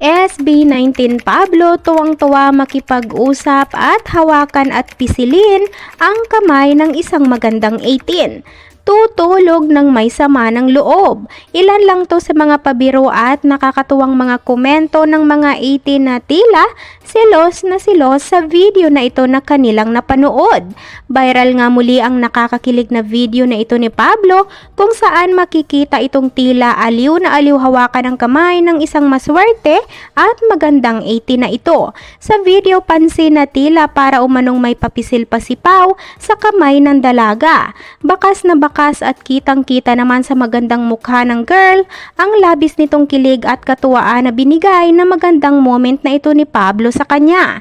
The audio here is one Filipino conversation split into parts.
SB19 Pablo tuwang-tuwa makipag-usap at hawakan at pisilin ang kamay ng isang magandang 18. Tutulog ng may sama ng loob. Ilan lang to sa mga pabiro at nakakatuwang mga komento ng mga 18 na tila silos na silos sa video na ito na kanilang napanood. Viral nga muli ang nakakakilig na video na ito ni Pablo kung saan makikita itong tila aliw na aliw hawakan ng kamay ng isang maswerte at magandang 18 na ito. Sa video pansin na tila para umanong may papisil pa si Pau sa kamay ng dalaga. Bakas na bakas at kitang kita naman sa magandang mukha ng girl ang labis nitong kilig at katuwaan na binigay na magandang moment na ito ni Pablo sa kanya.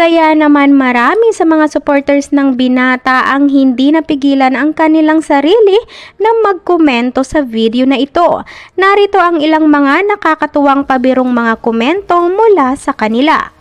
Kaya naman marami sa mga supporters ng binata ang hindi napigilan ang kanilang sarili na magkomento sa video na ito. Narito ang ilang mga nakakatuwang pabirong mga komento mula sa kanila.